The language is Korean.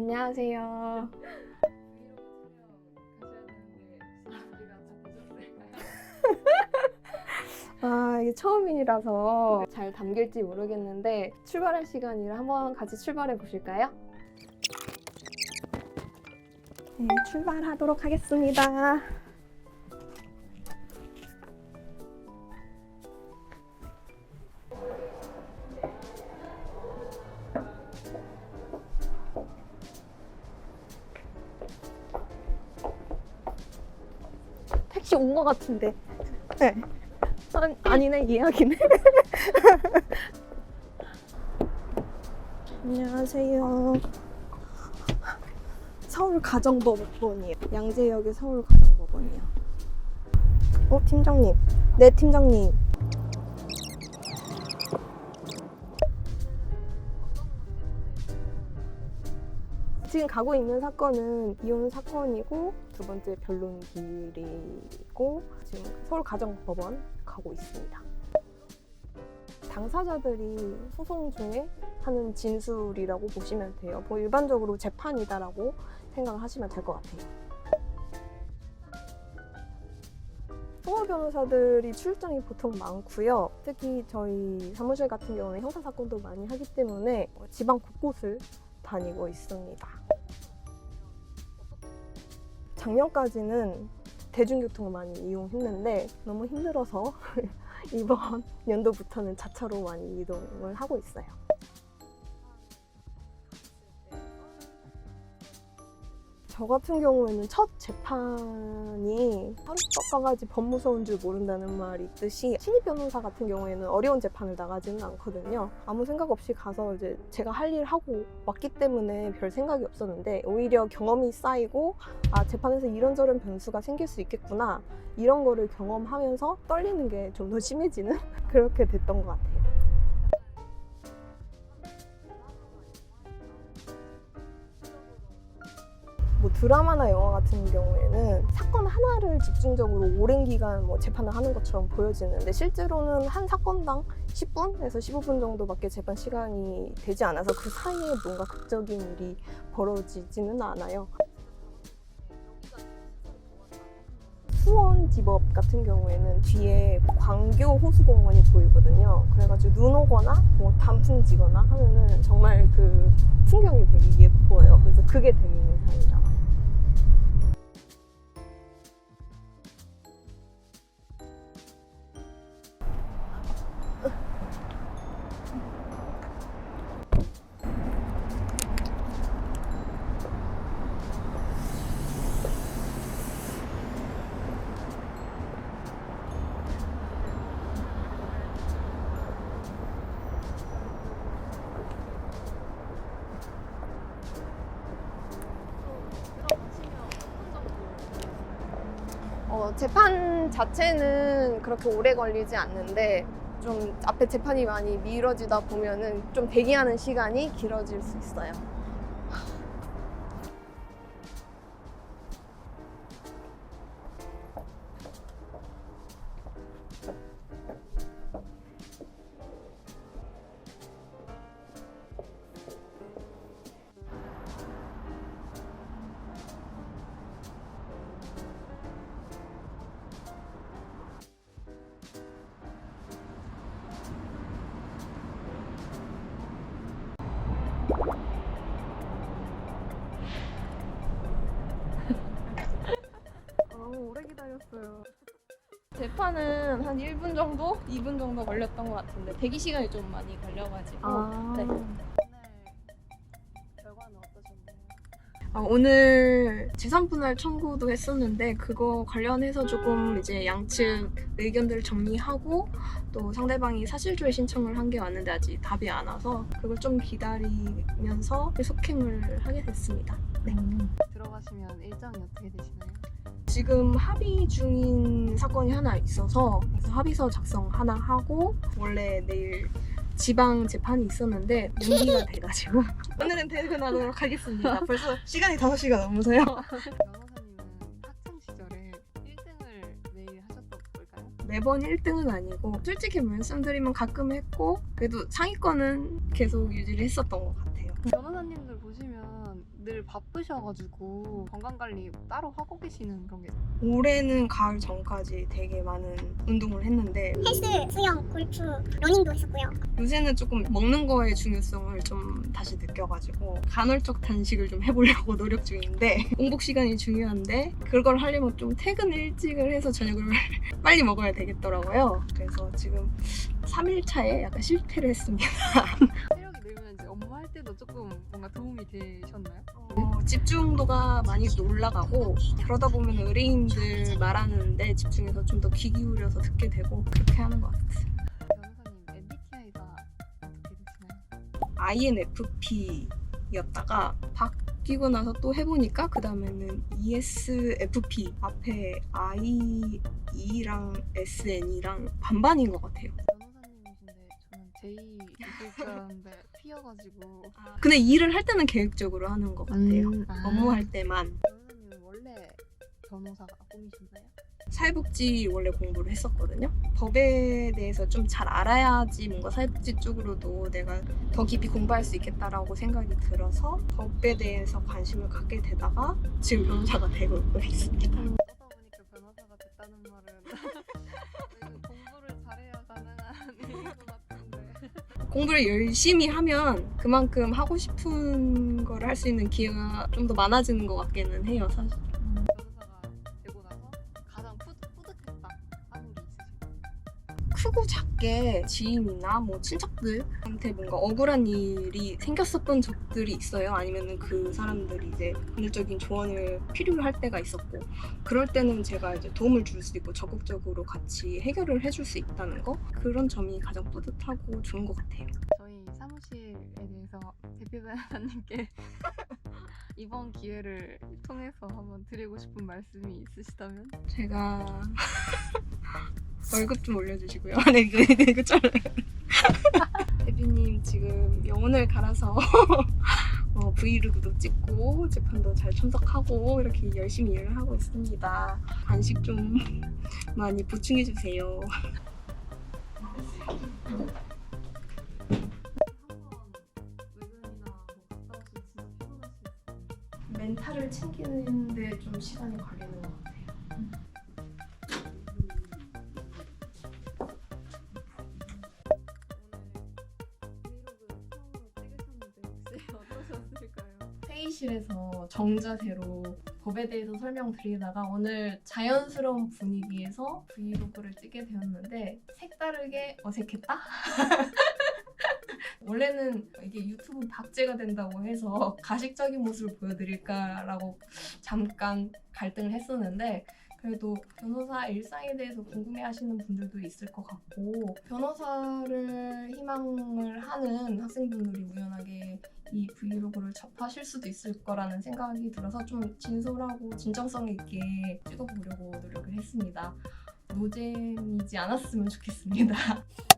안녕하세요. 아, 이게 처음이라서 잘 담길지 모르겠는데 출발할 시간이라 한번 같이 출발해 보실까요? 네, 출발하도록 하겠습니다. 택시 온 것 같은데. 네. 아니, 아니네, 예약이네. 안녕하세요. 서울 가정법원이에요. 양재역의 서울 가정법원이요. 어, 팀장님. 네, 팀장님. 지금 가고 있는 사건은 이혼 사건이고 두 번째 변론기일 이고 지금 서울 가정법원 가고 있습니다. 당사자들이 소송 중에 하는 진술이라고 보시면 돼요. 뭐 일반적으로 재판이다라고 생각을 하시면 될 것 같아요. 소호 변호사들이 출장이 보통 많고요. 특히 저희 사무실 같은 경우는 형사 사건도 많이 하기 때문에 지방 곳곳을 다니고 있습니다. 작년까지는 대중교통을 많이 이용했는데 너무 힘들어서 이번 연도부터는 자차로 많이 이동을 하고 있어요. 저 같은 경우에는 첫 재판이 하루떡가가지 법 무서운 줄 모른다는 말이 있듯이 신입 변호사 같은 경우에는 어려운 재판을 나가지는 않거든요. 아무 생각 없이 가서 이제 제가 할 일 하고 왔기 때문에 별 생각이 없었는데 오히려 경험이 쌓이고 아 재판에서 이런저런 변수가 생길 수 있겠구나 이런 거를 경험하면서 떨리는 게 좀 더 심해지는 그렇게 됐던 것 같아요. 뭐 드라마나 영화 같은 경우에는 사건 하나를 집중적으로 오랜 기간 뭐 재판을 하는 것처럼 보여지는데 실제로는 한 사건당 10분에서 15분 정도밖에 재판 시간이 되지 않아서 그 사이에 뭔가 극적인 일이 벌어지지는 않아요. 수원지법 같은 경우에는 뒤에 광교 호수공원이 보이거든요. 그래가지고 눈 오거나 뭐 단풍 지거나 하면은 정말 그 풍경이 되게 예뻐요. 그래서 그게 되게 인상이 남 어, 재판 자체는 그렇게 오래 걸리지 않는데 좀 앞에 재판이 많이 미뤄지다 보면은 좀 대기하는 시간이 길어질 수 있어요. 너무 오래 기다렸어요. 재판은 한 1분 정도? 2분 정도 걸렸던 것 같은데 대기 시간이 좀 많이 걸려가지고 아. 네. 아, 오늘 재산분할 청구도 했었는데 그거 관련해서 조금 이제 양측 의견들을 정리하고 또 상대방이 사실조회 신청을 한 게 왔는데 아직 답이 안 와서 그걸 좀 기다리면서 속행을 하게 됐습니다. 네. 들어가시면 일정이 어떻게 되시나요? 지금 합의 중인 사건이 하나 있어서 그래서 합의서 작성 하나 하고 원래 내일 지방 재판이 있었는데 연기가 돼가지고 오늘은 퇴근하도록 하겠습니다. 벌써 시간이 5시가 넘어서요. 변호사님은 학창 시절에 1등을 매일 하셨던 걸까요? 매번 1등은 아니고 솔직히 말씀드리면 가끔 했고 그래도 상위권은 계속 유지를 했었던 것 같아요. 변호사님들 늘 바쁘셔가지고 건강 관리 따로 하고 계시는 그런 게 올해는 가을 전까지 되게 많은 운동을 했는데 헬스, 수영, 골프, 러닝도 했었고요. 요새는 조금 먹는 거의 중요성을 좀 다시 느껴가지고 간헐적 단식을 좀 해보려고 노력 중인데 공복 시간이 중요한데 그걸 하려면 좀 퇴근 일찍을 해서 저녁을 빨리 먹어야 되겠더라고요. 그래서 지금 3일 차에 약간 실패를 했습니다. 때도 조금 뭔가 도움이 되셨나요? 어, 집중도가 많이 올라가고 그러다 보면 의뢰인들 말하는데 집중해서 좀 더 귀 기울여서 듣게 되고 그렇게 하는 것 같아요. 변호사님 MBTI가 어떻게 되시나요? INFP였다가 바뀌고 나서 또 해보니까 그 다음에는 ESFP 앞에 I, E랑 SN이랑 반반인 것 같아요. 변호사님이신데 저는 J이실 줄 알았는데 P여가지고 근데 일을 할 때는 계획적으로 하는 것 같아요. 음, 아. 업무할 때만 변호사님은 원래 변호사가 꿈이신가요? 사회복지 원래 공부를 했었거든요. 법에 대해서 좀 잘 알아야지 뭔가 사회복지 쪽으로도 내가 더 깊이 공부할 수 있겠다라고 생각이 들어서 법에 대해서 관심을 갖게 되다가 지금 변호사가 되고 있습니다. 공부를 열심히 하면 그만큼 하고 싶은 걸할수 있는 기회가 좀 더 많아지는 것 같기는 해요, 사실. 작게 지인이나 뭐 친척들한테 뭔가 억울한 일이 생겼었던 적들이 있어요. 아니면은 그 사람들이 이제 법률적인 조언을 필요할 때가 있었고 그럴 때는 제가 이제 도움을 줄 수 있고 적극적으로 같이 해결을 해줄 수 있다는 거 그런 점이 가장 뿌듯하고 좋은 것 같아요. 저희 사무실에 대해서 대표 변호사님께 이번 기회를 통해서 한번 드리고 싶은 말씀이 있으시다면 제가 월급 좀 올려주시고요. 네, 이거, 이거 잘라요. 대표님 지금 영혼을 갈아서 어, 브이로그도 찍고 재판도 잘 참석하고 이렇게 열심히 일을 하고 있습니다. 간식 좀 많이 보충해 주세요. 외근이나 갔다 오시면 진짜 피곤하시겠어요. 멘탈을 챙기는데 좀 시간이 걸리는 것 같아요. 회의실에서 정자세로 법에 대해서 설명드리다가 오늘 자연스러운 분위기에서 브이로그를 찍게 되었는데 색다르게 어색했다? 원래는 이게 유튜브 박제가 된다고 해서 가식적인 모습을 보여드릴까라고 잠깐 갈등을 했었는데 그래도 변호사 일상에 대해서 궁금해 하시는 분들도 있을 것 같고 변호사를 희망을 하는 학생분들이 우연하게 이 브이로그를 접하실 수도 있을 거라는 생각이 들어서 좀 진솔하고 진정성 있게 찍어보려고 노력을 했습니다. 노잼이지 않았으면 좋겠습니다.